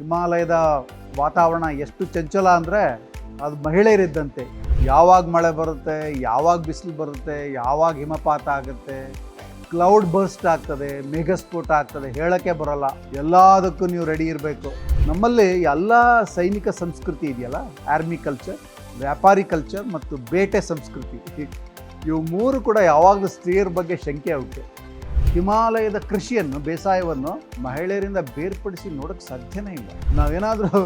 ಹಿಮಾಲಯದ ವಾತಾವರಣ ಎಷ್ಟು ಚಂಚಲ ಅಂದರೆ ಅದು ಮಹಿಳೆಯರಿದ್ದಂತೆ. ಯಾವಾಗ ಮಳೆ ಬರುತ್ತೆ, ಯಾವಾಗ ಬಿಸಿಲು ಬರುತ್ತೆ, ಯಾವಾಗ ಹಿಮಪಾತ ಆಗುತ್ತೆ ಕ್ಲೌಡ್ ಬರ್ಸ್ಟ್ ಆಗ್ತದೆ ಮೇಘಸ್ಫೋಟ ಆಗ್ತದೆ, ಹೇಳೋಕ್ಕೆ ಬರೋಲ್ಲ. ಎಲ್ಲದಕ್ಕೂ ನೀವು ರೆಡಿ ಇರಬೇಕು. ನಮ್ಮಲ್ಲಿ ಎಲ್ಲ ಸೈನಿಕ ಸಂಸ್ಕೃತಿ ಇದೆಯಲ್ಲ? ಆರ್ಮಿ ಕಲ್ಚರ್ ವ್ಯಾಪಾರಿ ಕಲ್ಚರ್ ಮತ್ತು ಬೇಟೆ ಸಂಸ್ಕೃತಿ. ಇವು ಮೂರು ಕೂಡ ಯಾವಾಗಲೂ ಸ್ತ್ರೀಯರ ಬಗ್ಗೆ ಶಂಕೆ ಉಂಟು. ಹಿಮಾಲಯದ ಕೃಷಿಯನ್ನು, ಬೇಸಾಯವನ್ನು ಮಹಿಳೆಯರಿಂದ ಬೇರ್ಪಡಿಸಿ ನೋಡೋಕ್ಕೆ ಸಾಧ್ಯನೇ ಇಲ್ಲ. ನಾವೇನಾದರೂ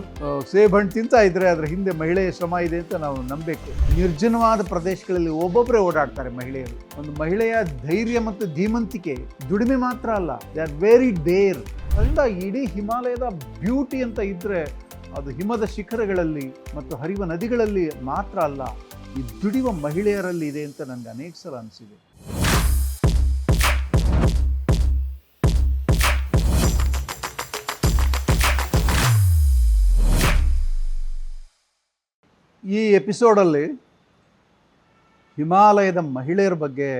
ಸೇಬ್ ಹಣ್ಣು ತಿಂತಾ ಇದ್ರೆ ಅದರ ಹಿಂದೆ ಮಹಿಳೆಯ ಶ್ರಮ ಇದೆ ಅಂತ ನಾವು ನಂಬಬೇಕು. ನಿರ್ಜನವಾದ ಪ್ರದೇಶಗಳಲ್ಲಿ ಒಬ್ಬೊಬ್ಬರೇ ಓಡಾಡ್ತಾರೆ ಮಹಿಳೆಯರು. ಒಂದು ಮಹಿಳೆಯ ಧೈರ್ಯ ಮತ್ತು ಧೀಮಂತಿಕೆ ದುಡಿಮೆ ಮಾತ್ರ ಅಲ್ಲ, ದೇ ಆರ್ ವೆರಿ ಡೇರ್. ಅದರಿಂದ ಇಡೀ ಹಿಮಾಲಯದ ಬ್ಯೂಟಿ ಅಂತ ಇದ್ದರೆ ಅದು ಹಿಮದ ಶಿಖರಗಳಲ್ಲಿ ಮತ್ತು ಹರಿಯುವ ನದಿಗಳಲ್ಲಿ ಮಾತ್ರ ಅಲ್ಲ, ಈ ದುಡಿಯುವ ಮಹಿಳೆಯರಲ್ಲಿ ಇದೆ ಅಂತ ನನಗೆ ಅನೇಕ ಸಲ ಅನಿಸಿದೆ. ಎಪಿಸೋಡಲ್ಲಿ ಹಿಮಾಲಯದ ಮಹಿಳೆಯರ ಬಗ್ಗೆ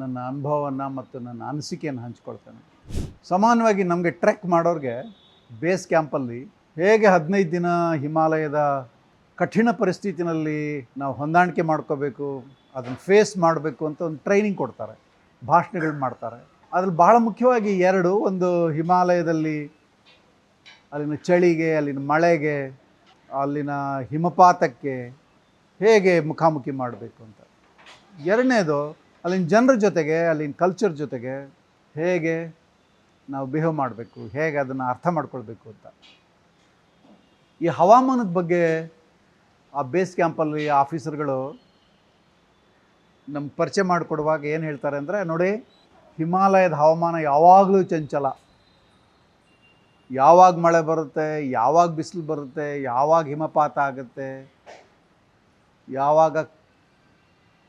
ನನ್ನ ಅನುಭವವನ್ನು ಮತ್ತು ನನ್ನ ಅನಿಸಿಕೆಯನ್ನು ಹಂಚ್ಕೊಳ್ತೇನೆ. ಸಾಮಾನ್ಯವಾಗಿ ನಮಗೆ ಟ್ರೆಕ್ ಮಾಡೋರಿಗೆ ಬೇಸ್ ಕ್ಯಾಂಪಲ್ಲಿ ಹೇಗೆ ಹದಿನೈದು ದಿನ ಹಿಮಾಲಯದ ಕಠಿಣ ಪರಿಸ್ಥಿತಿನಲ್ಲಿ ನಾವು ಹೊಂದಾಣಿಕೆ ಮಾಡ್ಕೋಬೇಕು, ಅದನ್ನು ಫೇಸ್ ಮಾಡಬೇಕು ಅಂತ ಒಂದು ಟ್ರೈನಿಂಗ್ ಕೊಡ್ತಾರೆ, ಭಾಷಣಗಳು ಮಾಡ್ತಾರೆ. ಅದ್ರಲ್ಲಿ ಬಹಳ ಮುಖ್ಯವಾಗಿ ಎರಡು, ಒಂದು ಹಿಮಾಲಯದಲ್ಲಿ ಅಲ್ಲಿನ ಚಳಿಗೆ, ಅಲ್ಲಿನ ಮಳೆಗೆ ಅಲ್ಲಿನ ಹಿಮಪಾತಕ್ಕೆ ಹೇಗೆ ಮುಖಾಮುಖಿ ಮಾಡಬೇಕು ಅಂತ. ಎರಡನೇದು, ಅಲ್ಲಿನ ಜನರ ಜೊತೆಗೆ, ಅಲ್ಲಿನ ಕಲ್ಚರ್ ಜೊತೆಗೆ ಹೇಗೆ ನಾವು ಬಿಹೇವ್ ಮಾಡಬೇಕು, ಹೇಗೆ ಅದನ್ನು ಅರ್ಥ ಮಾಡ್ಕೊಳ್ಬೇಕು ಅಂತ. ಈ ಹವಾಮಾನದ ಬಗ್ಗೆ ಆ ಬೇಸ್ ಕ್ಯಾಂಪಲ್ಲಿ ಆಫೀಸರ್ಗಳು ನಮ್ಗೆ ಪರಿಚಯ ಮಾಡಿಕೊಡುವಾಗ ಏನು ಹೇಳ್ತಾರೆ ಅಂದರೆ, ನೋಡಿ, ಹಿಮಾಲಯದ ಹವಾಮಾನ ಯಾವಾಗಲೂ ಚಂಚಲ. ಯಾವಾಗ ಮಳೆ ಬರುತ್ತೆ, ಯಾವಾಗ ಬಿಸಿಲು ಬರುತ್ತೆ, ಯಾವಾಗ ಹಿಮಪಾತ ಆಗುತ್ತೆ, ಯಾವಾಗ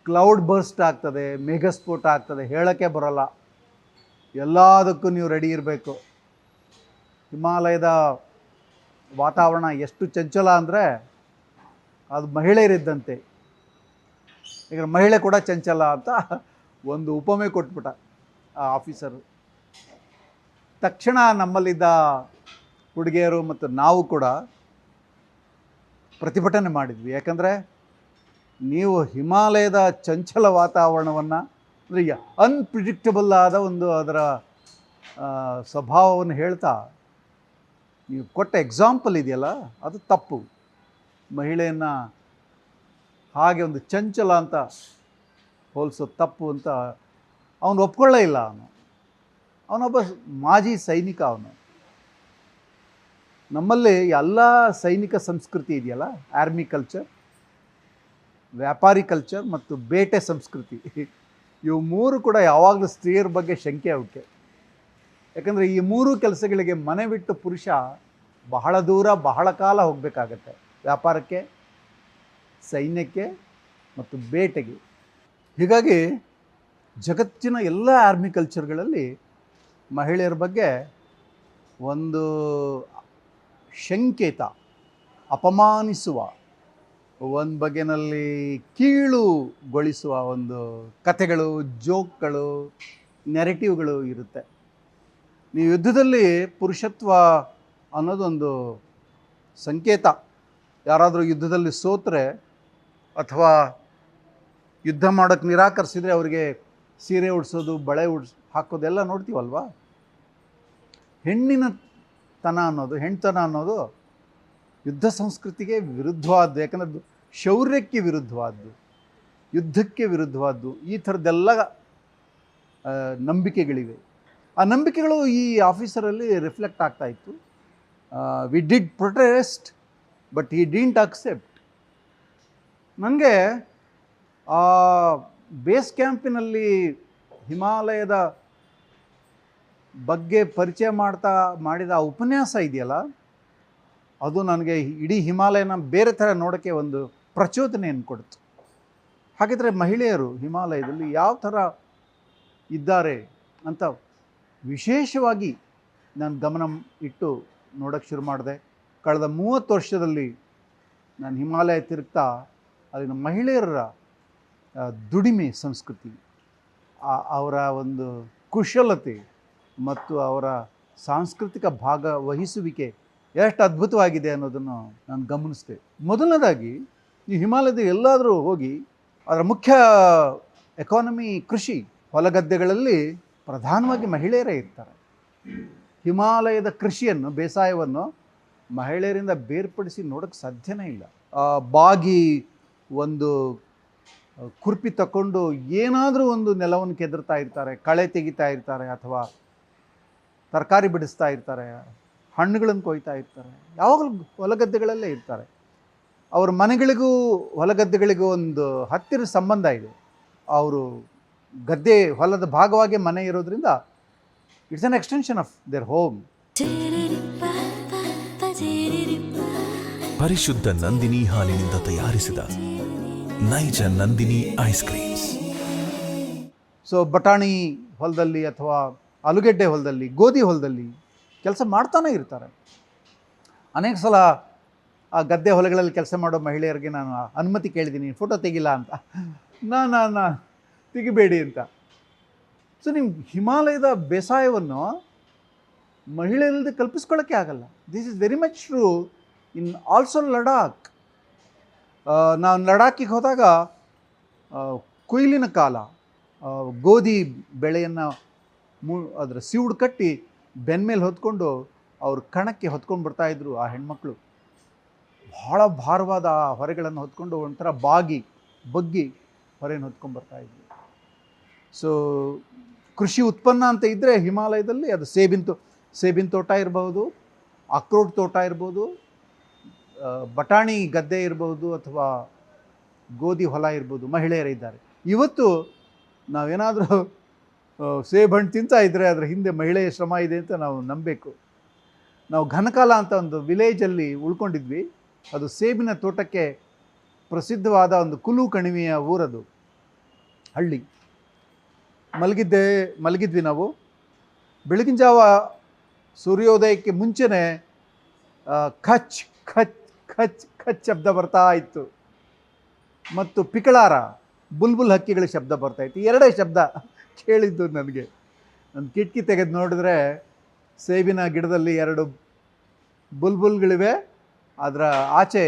ಕ್ಲೌಡ್ ಬರ್ಸ್ಟ್ ಆಗ್ತದೆ ಮೇಘಸ್ಫೋಟ ಆಗ್ತದೆ ಹೇಳೋಕ್ಕೆ ಬರೋಲ್ಲ. ಎಲ್ಲದಕ್ಕೂ ನೀವು ರೆಡಿ ಇರಬೇಕು. ಹಿಮಾಲಯದ ವಾತಾವರಣ ಎಷ್ಟು ಚಂಚಲ ಅಂದರೆ ಅದು ಮಹಿಳೆಯರಿದ್ದಂತೆ. ಈಗ ಮಹಿಳೆ ಕೂಡ ಚಂಚಲ ಅಂತ ಒಂದು ಉಪಮೆ ಕೊಟ್ಬಿಟ್ಟ ಆ ಆಫೀಸರು ತಕ್ಷಣ ನಮ್ಮಲ್ಲಿದ್ದ ಹುಡುಗಿಯರು ಮತ್ತು ನಾವು ಕೂಡ ಪ್ರತಿಭಟನೆ ಮಾಡಿದ್ವಿ. ಯಾಕಂದರೆ ನೀವು ಹಿಮಾಲಯದ ಚಂಚಲ ವಾತಾವರಣವನ್ನು, ಅಂದರೆ ಅನ್ಪ್ರಿಡಿಕ್ಟಬಲ್ ಆದ ಒಂದು ಅದರ ಸ್ವಭಾವವನ್ನು ಹೇಳ್ತಾ ನೀವು ಕೊಟ್ಟ ಎಕ್ಸಾಂಪಲ್ ಇದೆಯಲ್ಲ, ಅದು ತಪ್ಪು. ಮಹಿಳೆಯನ್ನು ಹಾಗೆ ಒಂದು ಚಂಚಲ ಅಂತ ಹೋಲಿಸೋ ತಪ್ಪು ಅಂತ ಅವನು ಒಪ್ಕೊಳ್ಳೇ ಇಲ್ಲ ಅವನು. ಅವನೊಬ್ಬ ಮಾಜಿ ಸೈನಿಕ ಅವನು. ನಮ್ಮಲ್ಲಿ ಎಲ್ಲ ಸೈನಿಕ ಸಂಸ್ಕೃತಿ ಇದೆಯಲ್ಲ? ಆರ್ಮಿ ಕಲ್ಚರ್ ವ್ಯಾಪಾರಿ ಕಲ್ಚರ್ ಮತ್ತು ಬೇಟೆ ಸಂಸ್ಕೃತಿ. ಇವು ಮೂರು ಕೂಡ ಯಾವಾಗಲೂ ಸ್ತ್ರೀಯರ ಬಗ್ಗೆ ಶಂಕೆ ಅವಕ್ಕೆ ಯಾಕಂದರೆ ಈ ಮೂರು ಕೆಲಸಗಳಿಗೆ ಮನೆ ಬಿಟ್ಟು ಪುರುಷ ಬಹಳ ದೂರ, ಬಹಳ ಕಾಲ ಹೋಗಬೇಕಾಗತ್ತೆ. ವ್ಯಾಪಾರಕ್ಕೆ, ಸೈನ್ಯಕ್ಕೆ ಮತ್ತು ಬೇಟೆಗೆ. ಹೀಗಾಗಿ ಜಗತ್ತಿನ ಎಲ್ಲ ಆರ್ಮಿ ಕಲ್ಚರ್ಗಳಲ್ಲಿ ಮಹಿಳೆಯರ ಬಗ್ಗೆ ಒಂದು ಶಂಕಿತ, ಅಪಮಾನಿಸುವ, ಒಂದು ಬಗೆನಲ್ಲಿ ಕೀಳುಗೊಳಿಸುವ ಒಂದು ಕಥೆಗಳು, ಜೋಕ್ಗಳು ನೆರೆಟಿವ್ಗಳು ಇರುತ್ತೆ. ನೀವು ಯುದ್ಧದಲ್ಲಿ ಪುರುಷತ್ವ ಅನ್ನೋದೊಂದು ಸಂಕೇತ. ಯಾರಾದರೂ ಯುದ್ಧದಲ್ಲಿ ಸೋತ್ರೆ ಅಥವಾ ಯುದ್ಧ ಮಾಡೋಕ್ಕೆ ನಿರಾಕರಿಸಿದರೆ ಅವರಿಗೆ ಸೀರೆ ಉಡಿಸೋದು, ಬಳೆ ಉಡ್ಸ್ ಹಾಕೋದೆಲ್ಲ ನೋಡ್ತೀವಲ್ವಾ? ಹೆಣ್ಣಿನ ತನ ಅನ್ನೋದು, ಹೆಣ್ತನ ಅನ್ನೋದು ಯುದ್ಧ ಸಂಸ್ಕೃತಿಗೆ ವಿರುದ್ಧವಾದ್ದು, ಯಾಕಂದ್ರೆ ಶೌರ್ಯಕ್ಕೆ ವಿರುದ್ಧವಾದ್ದು, ಯುದ್ಧಕ್ಕೆ ವಿರುದ್ಧವಾದ್ದು, ಈ ಥರದ್ದೆಲ್ಲ ನಂಬಿಕೆಗಳಿವೆ. ಆ ನಂಬಿಕೆಗಳು ಈ ಆಫೀಸರಲ್ಲಿ ರಿಫ್ಲೆಕ್ಟ್ ಆಗ್ತಾ ಇತ್ತು. We did protest but he didn't accept ನನಗೆ ಆ, ಬೇಸ್ ಕ್ಯಾಂಪಿನಲ್ಲಿ ಹಿಮಾಲಯದ ಬಗ್ಗೆ ಪರಿಚಯ ಮಾಡ್ತಾ ಮಾಡಿದ ಆ ಉಪನ್ಯಾಸ ಇದೆಯಲ್ಲ? ಅದು ನನಗೆ ಇಡೀ ಹಿಮಾಲಯನ ಬೇರೆ ಥರ ನೋಡೋಕ್ಕೆ ಒಂದು ಪ್ರಚೋದನೆಯನ್ನು ಕೊಡ್ತು. ಹಾಗಿದ್ರೆ ಮಹಿಳೆಯರು ಹಿಮಾಲಯದಲ್ಲಿ ಯಾವ ಥರ ಇದ್ದಾರೆ ಅಂತ ವಿಶೇಷವಾಗಿ ನಾನು ಗಮನ ಇಟ್ಟು ನೋಡೋಕ್ಕೆ ಶುರು ಮಾಡಿದೆ. ಕಳೆದ ಮೂವತ್ತು ವರ್ಷದಲ್ಲಿ ನಾನು ಹಿಮಾಲಯ ತಿರುಗ್ತಾ ಅಲ್ಲಿನ ಮಹಿಳೆಯರ ದುಡಿಮೆ ಸಂಸ್ಕೃತಿ ಅವರ ಒಂದು ಕುಶಲತೆ ಮತ್ತು ಅವರ ಸಾಂಸ್ಕೃತಿಕ ಭಾಗವಹಿಸುವಿಕೆ ಎಷ್ಟು ಅದ್ಭುತವಾಗಿದೆ ಅನ್ನೋದನ್ನು ನಾನು ಗಮನಿಸಿದೆ ಮೊದಲನೇದಾಗಿ, ಈ ಹಿಮಾಲಯದ ಎಲ್ಲಾದರೂ ಹೋಗಿ, ಅದರ ಮುಖ್ಯ ಎಕಾನಮಿ ಕೃಷಿ, ಹೊಲಗದ್ದೆಗಳಲ್ಲಿ ಪ್ರಧಾನವಾಗಿ ಮಹಿಳೆಯರೇ ಇರ್ತಾರೆ. ಹಿಮಾಲಯದ ಕೃಷಿಯನ್ನು, ಬೇಸಾಯವನ್ನು ಮಹಿಳೆಯರಿಂದ ಬೇರ್ಪಡಿಸಿ ನೋಡೋಕ್ಕೆ ಸಾಧ್ಯನೇ ಇಲ್ಲ. ಬಾಗಿ ಒಂದು ಕುರ್ಪಿ ತಗೊಂಡು ಏನಾದರೂ ಒಂದು ನೆಲವನ್ನು ಕೆದರ್ತಾ ಇರ್ತಾರೆ, ಕಳೆ ತೆಗಿತಾ ಇರ್ತಾರೆ ಅಥವಾ ತರಕಾರಿ ಬಿಡಿಸ್ತಾ ಇರ್ತಾರೆ ಹಣ್ಣುಗಳನ್ನು ಕೊಯ್ತಾ ಇರ್ತಾರೆ. ಯಾವಾಗಲೂ ಹೊಲಗದ್ದೆಗಳಲ್ಲೇ ಇರ್ತಾರೆ. ಅವ್ರ ಮನೆಗಳಿಗೂ ಹೊಲಗದ್ದೆಗಳಿಗೂ ಒಂದು ಹತ್ತಿರ ಸಂಬಂಧ ಇದೆ. ಅವರು ಗದ್ದೆ ಹೊಲದ ಭಾಗವಾಗಿ ಮನೆ ಇರೋದ್ರಿಂದ it's an extension of their home ಪರಿಶುದ್ಧ ನಂದಿನಿ ಹಾಲಿನಿಂದ ತಯಾರಿಸಿದ ನೈಜ ನಂದಿನಿ ಐಸ್ ಕ್ರೀಮ್ಸ್ ಸೊ ಬಟಾಣಿ ಹೊಲದಲ್ಲಿ ಅಥವಾ ಆಲೂಗೆಡ್ಡೆ ಹೊಲದಲ್ಲಿ, ಗೋಧಿ ಹೊಲದಲ್ಲಿ ಕೆಲಸ ಮಾಡ್ತಾನೆ ಇರ್ತಾರೆ. ಅನೇಕ ಸಲ ಆ ಗದ್ದೆ ಹೊಲಗಳಲ್ಲಿ ಕೆಲಸ ಮಾಡೋ ಮಹಿಳೆಯರಿಗೆ ನಾನು ಅನುಮತಿ ಕೇಳಿದ್ದೀನಿ ಫೋಟೋ ತೆಗಿಲ್ಲ ಅಂತ. ನಾ ನಾ ನಾ, ತೆಗಿಬೇಡಿ ಅಂತ. ಸೊ ನೀವು ಹಿಮಾಲಯದ ಬೇಸಾಯವನ್ನು ಮಹಿಳೆಯರಲ್ಲದೆ ಕಲ್ಪಿಸ್ಕೊಳ್ಳೋಕ್ಕೆ ಆಗಲ್ಲ. This is very much true in also Ladakh ನಾನು ಲಡಾಖಿಗೆ ಹೋದಾಗ ಕೊಯ್ಲಿನ ಕಾಲ ಗೋಧಿ ಬೆಳೆಯನ್ನು ಮು, ಅದರ ಸೀವುಡು ಕಟ್ಟಿ ಬೆನ್ಮೇಲೆ ಹೊತ್ಕೊಂಡು ಅವ್ರ ಕಣಕ್ಕೆ ಹೊತ್ಕೊಂಡು ಬರ್ತಾಯಿದ್ರು ಆ ಹೆಣ್ಮಕ್ಳು. ಭಾಳ ಭಾರವಾದ ಆ ಹೊರೆಗಳನ್ನು ಹೊತ್ಕೊಂಡು ಒಂಥರ ಬಾಗಿ, ಬಗ್ಗಿ ಹೊರೆಯನ್ನು ಹೊತ್ಕೊಂಡು ಬರ್ತಾಯಿದ್ರು ಸೊ ಕೃಷಿ ಉತ್ಪನ್ನ ಅಂತ ಇದ್ದರೆ ಹಿಮಾಲಯದಲ್ಲಿ ಅದು ಸೇಬಿನ ತೋ, ಸೇಬಿನ ತೋಟ ಇರಬಹುದು ಅಕ್ರೋಟ್ ತೋಟ ಇರ್ಬೋದು ಬಟಾಣಿ ಗದ್ದೆ ಇರ್ಬೋದು ಅಥವಾ ಗೋಧಿ ಹೊಲ ಇರ್ಬೋದು ಮಹಿಳೆಯರೇ ಇದ್ದಾರೆ ಇವತ್ತು ನಾವೇನಾದರೂ ಸೇಬು ಹಣ್ಣು ತಿಂತಾ ಇದ್ದರೆ ಅದರ ಹಿಂದೆ ಮಹಿಳೆಯ ಶ್ರಮ ಇದೆ ಅಂತ ನಾವು ನಂಬಬೇಕು. ನಾವು ಘನಕಾಲ ಅಂತ ಒಂದು ವಿಲೇಜಲ್ಲಿ ಉಳ್ಕೊಂಡಿದ್ವಿ. ಅದು ಸೇಬಿನ ತೋಟಕ್ಕೆ ಪ್ರಸಿದ್ಧವಾದ ಒಂದು ಕುಲು ಕಣಿವೆಯ ಊರದು ಹಳ್ಳಿ. ಮಲಗಿದ್ದೆ, ಮಲಗಿದ್ವಿ ನಾವು. ಬೆಳಗಿನ ಜಾವ ಸೂರ್ಯೋದಯಕ್ಕೆ ಮುಂಚೆನೇ ಖಚ್ ಖಚ್ ಖಚ್ ಖಚ್ ಶಬ್ದ ಬರ್ತಾ ಇತ್ತು. ಮತ್ತು ಪಿಕಳಾರ, ಬುಲ್ಬುಲ್ ಹಕ್ಕಿಗಳ ಶಬ್ದ ಬರ್ತಾ ಇತ್ತು. ಎರಡೇ ಶಬ್ದ ಕೇಳಿದ್ದು ನನಗೆ. ನನ್ನ ಕಿಟಕಿ ತೆಗೆದು ನೋಡಿದ್ರೆ ಸೇಬಿನ ಗಿಡದಲ್ಲಿ ಎರಡು ಬುಲ್ಬುಲ್ಗಳಿವೆ. ಅದರ ಆಚೆ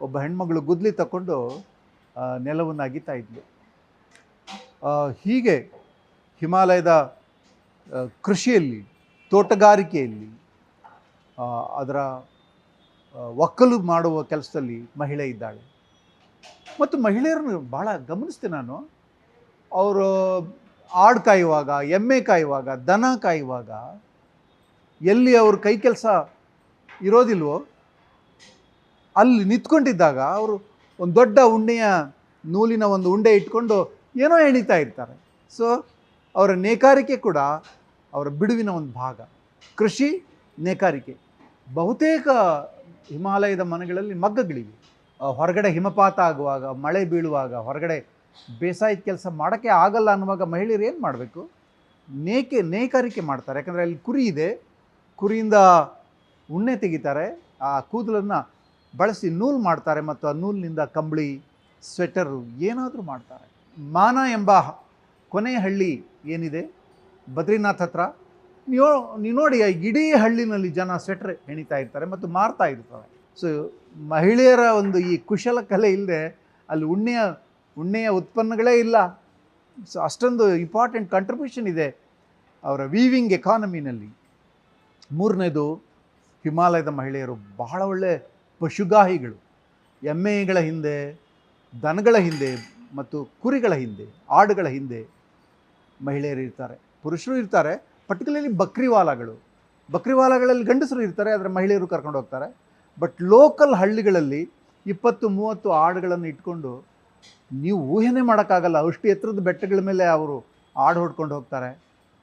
ಒಬ್ಬ ಹೆಣ್ಮಗಳು ಗುದ್ಲಿ ತಗೊಂಡು ನೆಲವನ್ನು ಅಗಿತಾ ಇದ್ಲು. ಹೀಗೆ ಹಿಮಾಲಯದ ಕೃಷಿಯಲ್ಲಿ, ತೋಟಗಾರಿಕೆಯಲ್ಲಿ ಅದರ ಒಕ್ಕಲು ಮಾಡುವ ಕೆಲಸದಲ್ಲಿ ಮಹಿಳೆ ಇದ್ದಾಳೆ. ಮತ್ತು ಮಹಿಳೆಯರನ್ನು ಭಾಳ ಗಮನಿಸ್ತೆ ನಾನು. ಅವರು ಆಡು ಕಾಯುವಾಗ, ಎಮ್ಮೆ ಕಾಯುವಾಗ, ದನ ಕಾಯುವಾಗ ಎಲ್ಲಿ ಅವ್ರ ಕೈ ಕೆಲಸ ಇರೋದಿಲ್ವೋ, ಅಲ್ಲಿ ನಿಂತ್ಕೊಂಡಿದ್ದಾಗ ಅವರು ಒಂದು ದೊಡ್ಡ ಉಣ್ಣೆಯ ನೂಲಿನ ಒಂದು ಉಂಡೆ ಇಟ್ಕೊಂಡು ಏನೋ ಎಣಿತಾ ಇರ್ತಾರೆ. ಸೊ ಅವರ ನೇಕಾರಿಕೆ ಕೂಡ ಅವರ ಬಿಡುವಿನ ಒಂದು ಭಾಗ. ಕೃಷಿ ನೇಕಾರಿಕೆ. ಬಹುತೇಕ ಹಿಮಾಲಯದ ಮನೆಗಳಲ್ಲಿ ಮಗ್ಗಗಳಿವೆ. ಹೊರಗಡೆ ಹಿಮಪಾತ ಆಗುವಾಗ, ಮಳೆ ಬೀಳುವಾಗ, ಹೊರಗಡೆ ಬೇಸಾಯದ ಕೆಲಸ ಮಾಡೋಕ್ಕೆ ಆಗಲ್ಲ ಅನ್ನುವಾಗ ಮಹಿಳೆಯರು ಏನು ಮಾಡಬೇಕು? ನೇಕೆ, ನೇಕಾರಿಕೆ ಮಾಡ್ತಾರೆ. ಯಾಕಂದರೆ ಅಲ್ಲಿ ಕುರಿ ಇದೆ. ಕುರಿಯಿಂದ ಉಣ್ಣೆ ತೆಗಿತಾರೆ. ಆ ಕೂದಲನ್ನು ಬಳಸಿ ನೂಲು ಮಾಡ್ತಾರೆ ಮತ್ತು ಆ ನೂಲಿನಿಂದ ಕಂಬಳಿ ಸ್ವೆಟರು ಏನಾದರೂ ಮಾಡ್ತಾರೆ. ಮಾನ ಎಂಬ ಕೊನೆಯ ಹಳ್ಳಿ ಏನಿದೆ? ಬದ್ರಿನಾಥ್ ಹತ್ರ. ನೀವು ನೀವು ನೋಡಿ, ಆ ಇಡೀ ಹಳ್ಳಿನಲ್ಲಿ ಜನ ಸ್ವೆಟ್ರ್ ಹೆಣಿತಾ ಇರ್ತಾರೆ ಮತ್ತು ಮಾರ್ತಾ ಇರ್ತಾರೆ. ಸೊ ಮಹಿಳೆಯರ ಒಂದು ಈ ಕುಶಲ ಕಲೆ ಇಲ್ಲದೆ ಅಲ್ಲಿ ಉಣ್ಣೆಯ ಉಣ್ಣೆಯ ಉತ್ಪನ್ನಗಳೇ ಇಲ್ಲ. ಸೊ ಅಷ್ಟೊಂದು ಇಂಪಾರ್ಟೆಂಟ್ ಕಂಟ್ರಿಬ್ಯೂಷನ್ ಇದೆ ಅವರ ವೀವಿಂಗ್ ಎಕಾನಮಿನಲ್ಲಿ ಮೂರನೇದು, ಹಿಮಾಲಯದ ಮಹಿಳೆಯರು ಬಹಳ ಒಳ್ಳೆ ಪಶುಗಾಹಿಗಳು. ಎಮ್ಮೆಗಳ ಹಿಂದೆ, ದನಗಳ ಹಿಂದೆ ಮತ್ತು ಕುರಿಗಳ ಹಿಂದೆ, ಆಡುಗಳ ಹಿಂದೆ ಮಹಿಳೆಯರು ಇರ್ತಾರೆ. ಪುರುಷರು ಇರ್ತಾರೆ ಪರ್ಟಿಕ್ಯುಲರ್ಲಿ ಬಕ್ರಿವಾಲಾಗಳು. ಬಕ್ರಿವಾಲಗಳಲ್ಲಿ ಗಂಡಸರು ಇರ್ತಾರೆ, ಆದರೆ ಮಹಿಳೆಯರು ಕರ್ಕೊಂಡು ಹೋಗ್ತಾರೆ. ಬಟ್ ಲೋಕಲ್ ಹಳ್ಳಿಗಳಲ್ಲಿ ಇಪ್ಪತ್ತು, ಮೂವತ್ತು ಆಡುಗಳನ್ನು ಇಟ್ಕೊಂಡು ನೀವು ಊಹೆನೇ ಮಾಡೋಕ್ಕಾಗಲ್ಲ. ಅಷ್ಟು ಎತ್ತರದ ಬೆಟ್ಟಗಳ ಮೇಲೆ ಅವರು ಆಡು ಹೊಡ್ಕೊಂಡು ಹೋಗ್ತಾರೆ.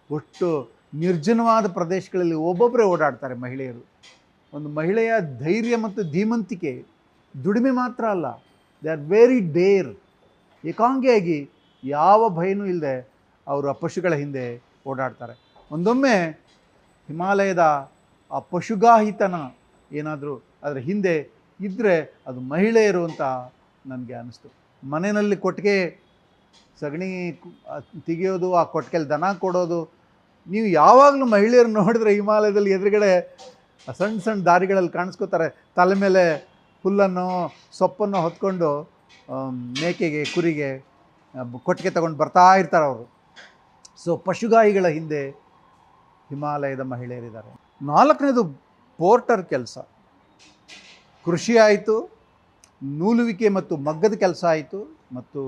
ಒಟ್ಟು ನಿರ್ಜನವಾದ ಪ್ರದೇಶಗಳಲ್ಲಿ ಒಬ್ಬೊಬ್ಬರೇ ಓಡಾಡ್ತಾರೆ ಮಹಿಳೆಯರು. ಒಂದು ಮಹಿಳೆಯ ಧೈರ್ಯ ಮತ್ತು ಧೀಮಂತಿಕೆ ದುಡಿಮೆ ಮಾತ್ರ ಅಲ್ಲ. ದೇ ಆರ್ ವೆರಿ ಡೇರ್ ಏಕಾಂಗಿಯಾಗಿ ಯಾವ ಭಯನೂ ಇಲ್ಲದೆ ಅವರು ಆ ಪಶುಗಳ ಹಿಂದೆ ಓಡಾಡ್ತಾರೆ. ಒಂದೊಮ್ಮೆ ಹಿಮಾಲಯದ ಆ ಪಶುಗಾಹಿತನ ಏನಾದರೂ ಅದರ ಹಿಂದೆ ಇದ್ದರೆ ಅದು ಮಹಿಳೆಯರು ಅಂತ ನನಗೆ ಅನ್ನಿಸ್ತು. ಮನೆಯಲ್ಲಿ ಕೊಟ್ಟಿಗೆ ಸಗಣಿ ತೆಗೆಯೋದು, ಆ ಕೊಟ್ಟಿಗೆಯಲ್ಲಿ ದನ ಕೊಡೋದು. ನೀವು ಯಾವಾಗಲೂ ಮಹಿಳೆಯರು ನೋಡಿದ್ರೆ ಹಿಮಾಲಯದಲ್ಲಿ ಎದುರುಗಡೆ ಸಣ್ಣ ಸಣ್ಣ ದಾರಿಗಳಲ್ಲಿ ಕಾಣಿಸ್ಕೋತಾರೆ. ತಲೆ ಮೇಲೆ ಹುಲ್ಲನ್ನು, ಸೊಪ್ಪನ್ನು ಹೊತ್ಕೊಂಡು ಮೇಕೆಗೆ, ಕುರಿಗೆ ಕೊಟ್ಟಿಗೆ ತಗೊಂಡು ಬರ್ತಾ ಇರ್ತಾರೆ ಅವರು. ಸೊ ಪಶುಗಾಯಿಗಳ ಹಿಂದೆ ಹಿಮಾಲಯದ ಮಹಿಳೆಯರಿದ್ದಾರೆ. ನಾಲ್ಕನೇದು ಪೋರ್ಟರ್ ಕೆಲಸ. ಕೃಷಿ ಆಯಿತು. ನೂಲುವಿಕೆ ಮತ್ತು ಮಗ್ಗದ ಕೆಲಸ ಆಯಿತು ಮತ್ತು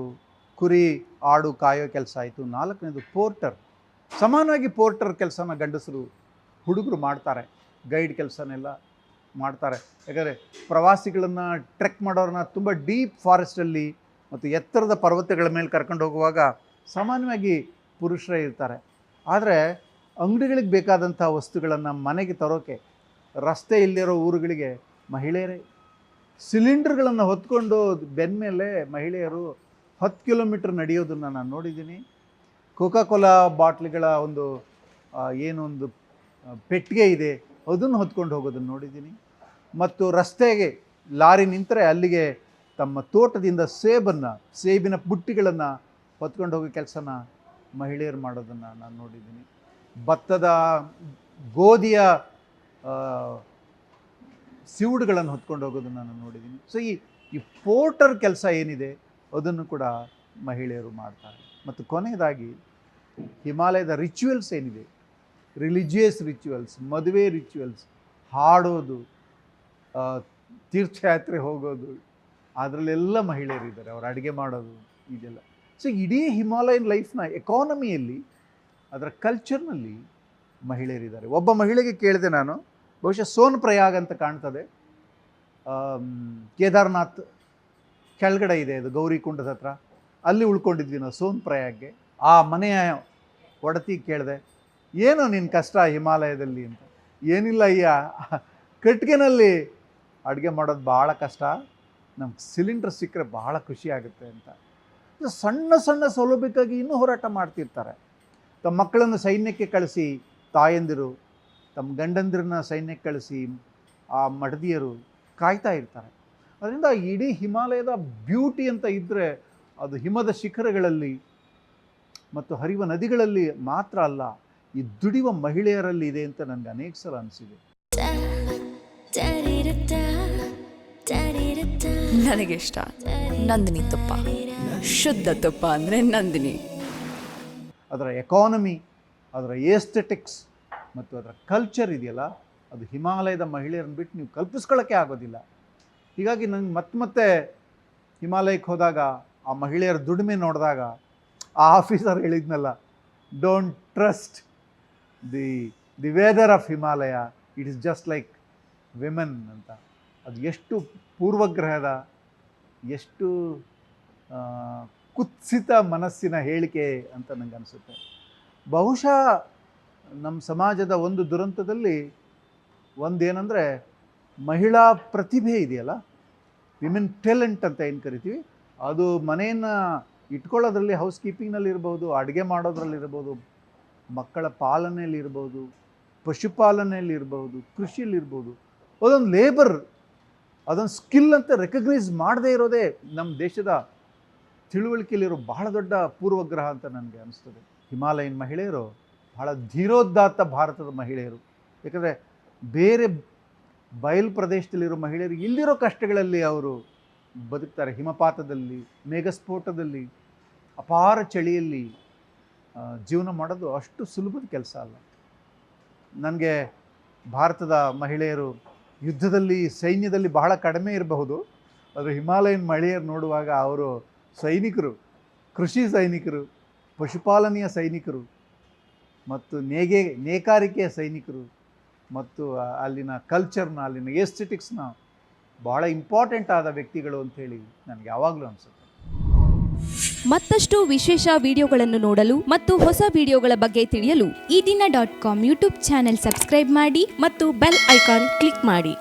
ಕುರಿ, ಆಡು, ಕಾಯೋ ಕೆಲಸ ಆಯಿತು. ನಾಲ್ಕನೇದು ಪೋರ್ಟರ್. ಸಮಾನವಾಗಿ ಪೋರ್ಟರ್ ಕೆಲಸನ ಗಂಡಸರು ಹುಡುಗರು ಮಾಡ್ತಾರೆ. ಗೈಡ್ ಕೆಲಸನೆಲ್ಲ ಮಾಡ್ತಾರೆ. ಯಾಕಂದರೆ ಪ್ರವಾಸಿಗಳನ್ನು ಟ್ರೆಕ್ ಮಾಡೋರನ್ನ ತುಂಬ ಡೀಪ್ ಫಾರೆಸ್ಟಲ್ಲಿ ಮತ್ತು ಎತ್ತರದ ಪರ್ವತಗಳ ಮೇಲೆ ಕರ್ಕೊಂಡು ಹೋಗುವಾಗ ಸಾಮಾನ್ಯವಾಗಿ ಪುರುಷರೇ ಇರ್ತಾರೆ. ಆದರೆ ಅಂಗಡಿಗಳಿಗೆ ಬೇಕಾದಂಥ ವಸ್ತುಗಳನ್ನು ಮನೆಗೆ ತರೋಕೆ ರಸ್ತೆ ಇಲ್ಲಿರೋ ಊರುಗಳಿಗೆ ಮಹಿಳೆಯರೇ ಸಿಲಿಂಡರ್ಗಳನ್ನು ಹೊತ್ಕೊಂಡು ಬೆನ್ಮೇಲೆ ಮಹಿಳೆಯರು ಹತ್ತು ಕಿಲೋಮೀಟ್ರ್ ನಡೆಯೋದನ್ನು ನಾನು ನೋಡಿದ್ದೀನಿ. ಕೋಕಾ ಕೋಲಾ ಬಾಟ್ಲಿಗಳ ಒಂದು ಆ, ಏನು ಒಂದು ಆ, ಪೆಟ್ಟಿಗೆ ಇದೆ ಅದನ್ನು ಹೊತ್ಕೊಂಡು ಹೋಗೋದನ್ನು ನೋಡಿದ್ದೀನಿ. ಮತ್ತು ರಸ್ತೆಗೆ ಲಾರಿ ನಿಂತರೆ ಅಲ್ಲಿಗೆ ತಮ್ಮ ತೋಟದಿಂದ ಸೇಬನ್ನು ಸೇಬಿನ ಬುಟ್ಟಿಗಳನ್ನು ಹೊತ್ಕೊಂಡು ಹೋಗೋ ಕೆಲಸನ ಮಹಿಳೆಯರು ಮಾಡೋದನ್ನು ನಾನು ನೋಡಿದ್ದೀನಿ. ಭತ್ತದ ಗೋಧಿಯ ಸಿವುಡುಗಳನ್ನು ಹೊತ್ಕೊಂಡು ಹೋಗೋದನ್ನು ನಾನು ನೋಡಿದ್ದೀನಿ. ಸೊ ಈ ಈ ಪೋರ್ಟರ್ ಕೆಲಸ ಏನಿದೆ, ಅದನ್ನು ಕೂಡ ಮಹಿಳೆಯರು ಮಾಡ್ತಾರೆ. ಮತ್ತು ಕೊನೆಯದಾಗಿ, ಹಿಮಾಲಯದ ರಿಚುವಲ್ಸ್ ಏನಿದೆ, ರಿಲಿಜಿಯಸ್ ರಿಚುವಲ್ಸ್ ಮದುವೆ ರಿಚುವಲ್ಸ್ ಹಾಡೋದು ತೀರ್ಥಯಾತ್ರೆ ಹೋಗೋದು, ಅದರಲ್ಲೆಲ್ಲ ಮಹಿಳೆಯರಿದ್ದಾರೆ ಅವರು ಅಡುಗೆ ಮಾಡೋದು, ಇದೆಲ್ಲ. ಸೊ ಇಡೀ ಹಿಮಾಲಯನ್ ಲೈಫ್ನ ಎಕಾನಮಿಯಲ್ಲಿ ಅದರ ಕಲ್ಚರ್ನಲ್ಲಿ ಮಹಿಳೆಯರಿದ್ದಾರೆ. ಒಬ್ಬ ಮಹಿಳೆಗೆ ಕೇಳಿದೆ ನಾನು ಬಹುಶಃ ಸೋನ್ ಪ್ರಯಾಗ್ ಅಂತ ಕಾಣ್ತದೆ. ಕೇದಾರ್ನಾಥ್ ಕೆಳಗಡೆ ಇದೆ ಅದು ಗೌರಿಕುಂಡದ ಹತ್ರ. ಅಲ್ಲಿ ಉಳ್ಕೊಂಡಿದ್ವಿ ನಾವು ಸೋನ್ ಪ್ರಯಾಗ್ಗೆ. ಆ ಮನೆಯ ಒಡತಿ ಕೇಳಿದೆ, ಏನು ನಿನ್ನ ಕಷ್ಟ ಹಿಮಾಲಯದಲ್ಲಿ ಅಂತ. ಏನಿಲ್ಲ ಅಯ್ಯ, ಕಟ್ಟಿಗೆನಲ್ಲಿ ಅಡುಗೆ ಮಾಡೋದು ಭಾಳ ಕಷ್ಟ. ನಮ್ಗೆ ಸಿಲಿಂಡರ್ ಸಿಕ್ಕರೆ ಭಾಳ ಖುಷಿ ಆಗುತ್ತೆ ಅಂತ. ಸಣ್ಣ ಸಣ್ಣ ಸೌಲಭ್ಯಕ್ಕಾಗಿ ಇನ್ನೂ ಹೋರಾಟ ಮಾಡ್ತಿರ್ತಾರೆ. ತಮ್ಮ ಮಕ್ಕಳನ್ನು ಸೈನ್ಯಕ್ಕೆ ಕಳಿಸಿ ತಾಯಂದಿರು ತಮ್ಮ ಗಂಡಂದಿರನ್ನ ಸೈನ್ಯಕ್ಕೆ ಕಳಿಸಿ ಆ ಮಡದಿಯರು ಕಾಯ್ತಾ ಇರ್ತಾರೆ. ಅದರಿಂದ ಇಡೀ ಹಿಮಾಲಯದ ಬ್ಯೂಟಿ ಅಂತ ಇದ್ದರೆ ಅದು ಹಿಮದ ಶಿಖರಗಳಲ್ಲಿ ಮತ್ತು ಹರಿಯುವ ನದಿಗಳಲ್ಲಿ ಮಾತ್ರ ಅಲ್ಲ ಈ ದುಡಿಯುವ ಮಹಿಳೆಯರಲ್ಲಿ ಇದೆ ಅಂತ ನನಗೆ ಅನೇಕ ಸಲ ಅನಿಸಿದೆ. ನನಗಿಷ್ಟ ನಂದಿನಿ ತುಪ್ಪ. ಶುದ್ಧ ತುಪ್ಪ ಅಂದರೆ ನಂದಿನಿ. ಅದರ ಎಕಾನಮಿ ಅದರ ಏಸ್ಥೆಟಿಕ್ಸ್ ಮತ್ತು ಅದರ ಕಲ್ಚರ್ ಇದೆಯಲ್ಲ, ಅದು ಹಿಮಾಲಯದ ಮಹಿಳೆಯರನ್ನು ಬಿಟ್ಟು ನೀವು ಕಲ್ಪಿಸ್ಕೊಳ್ಳೋಕ್ಕೆ ಆಗೋದಿಲ್ಲ. ಹೀಗಾಗಿ ನಂಗೆ ಮತ್ತೆ ಮತ್ತೆ ಹಿಮಾಲಯಕ್ಕೆ ಹೋದಾಗ, ಆ ಮಹಿಳೆಯರ ದುಡಿಮೆ ನೋಡಿದಾಗ, ಆ ಆಫೀಸರ್ ಹೇಳಿದ್ನಲ್ಲ don't trust the the weather of Himalaya it is just like women ಅಂತ. ಅದು ಎಷ್ಟು ಪೂರ್ವಗ್ರಹದ, ಎಷ್ಟು ಕುತ್ಸಿತ ಮನಸ್ಸಿನ ಹೇಳಿಕೆ ಅಂತ ನನಗೆ ಅನಿಸುತ್ತೆ ಬಹುಶಃ ನಮ್ಮ ಸಮಾಜದ ಒಂದು ದುರಂತದಲ್ಲಿ ಒಂದೇನೆಂದರೆ ಮಹಿಳಾ ಪ್ರತಿಭೆ ಇದೆಯಲ್ಲ? ವಿಮೆನ್ ಟ್ಯಾಲೆಂಟ್ ಅಂತ ಏನು ಕರಿತೀವಿ? ಅದು ಮನೆಯನ್ನು ಇಟ್ಕೊಳ್ಳೋದ್ರಲ್ಲಿ ಹೌಸ್ ಕೀಪಿಂಗ್ನಲ್ಲಿ ಇರ್ಬೋದು ಅಡುಗೆ ಮಾಡೋದ್ರಲ್ಲಿ ಇರ್ಬೋದು ಮಕ್ಕಳ ಪಾಲನೆಯಲ್ಲಿ ಇರ್ಬೋದು ಪಶುಪಾಲನೆಯಲ್ಲಿ ಇರ್ಬೋದು ಕೃಷಿಯಲ್ಲಿ ಇರ್ಬೋದು ಅದೊಂದು ಲೇಬರ್ ಅದೊಂದು ಸ್ಕಿಲ್ ಅಂತ ರೆಕಗ್ನೈಸ್ ಮಾಡದೇ ಇರೋದೇ ನಮ್ಮ ದೇಶದ ತಿಳುವಳಿಕೆಯಲ್ಲಿರೋ ಬಹಳ ದೊಡ್ಡ ಪೂರ್ವಗ್ರಹ ಅಂತ ನನಗೆ ಅನಿಸ್ತದೆ. ಹಿಮಾಲಯನ್ ಮಹಿಳೆಯರು ಬಹಳ ಧೀರೋದ್ದಾತ್ತ ಭಾರತದ ಮಹಿಳೆಯರು. ಏಕೆಂದರೆ ಬೇರೆ ಬಯಲು ಪ್ರದೇಶದಲ್ಲಿರೋ ಮಹಿಳೆಯರು ಇಲ್ಲಿರೋ ಕಷ್ಟಗಳಲ್ಲಿ ಅವರು ಬದುಕ್ತಾರೆ. ಹಿಮಪಾತದಲ್ಲಿ, ಮೇಘಸ್ಫೋಟದಲ್ಲಿ, ಅಪಾರ ಚಳಿಯಲ್ಲಿ ಜೀವನ ಮಾಡೋದು ಅಷ್ಟು ಸುಲಭದ ಕೆಲಸ ಅಲ್ಲ. ನನಗೆ ಭಾರತದ ಮಹಿಳೆಯರು ಯುದ್ಧದಲ್ಲಿ, ಸೈನ್ಯದಲ್ಲಿ ಬಹಳ ಕಡಿಮೆ ಇರಬಹುದು. ಆದರೆ ಹಿಮಾಲಯನ್ ಮಹಿಳೆಯರು ನೋಡುವಾಗ ಅವರು ಸೈನಿಕರು, ಕೃಷಿ ಸೈನಿಕರು, ಪಶುಪಾಲನೆಯ ಸೈನಿಕರು ಮತ್ತು ನೇಗೆ, ನೇಕಾರಿಕೆಯ ಸೈನಿಕರು ಮತ್ತು ಅಲ್ಲಿನ ಕಲ್ಚರ್ನ ಅಲ್ಲಿನ ಎಸ್ಥೆಟಿಕ್ಸ್ನ ಬಹಳ ಇಂಪಾರ್ಟೆಂಟ್ ಆದ ವ್ಯಕ್ತಿಗಳು ಅಂತೇಳಿ ನನಗೆ ಯಾವಾಗಲೂ ಅನಿಸುತ್ತೆ. ಮತ್ತಷ್ಟು ವಿಶೇಷ ವಿಡಿಯೋಗಳನ್ನು ನೋಡಲು ಮತ್ತು ಹೊಸ ವಿಡಿಯೋಗಳ ಬಗ್ಗೆ ತಿಳಿಯಲು Ee Dina dot com YouTube channel subscribe ಮಾಡಿ ಮತ್ತು ಬೆಲ್ ಐಕಾನ್ ಕ್ಲಿಕ್ ಮಾಡಿ.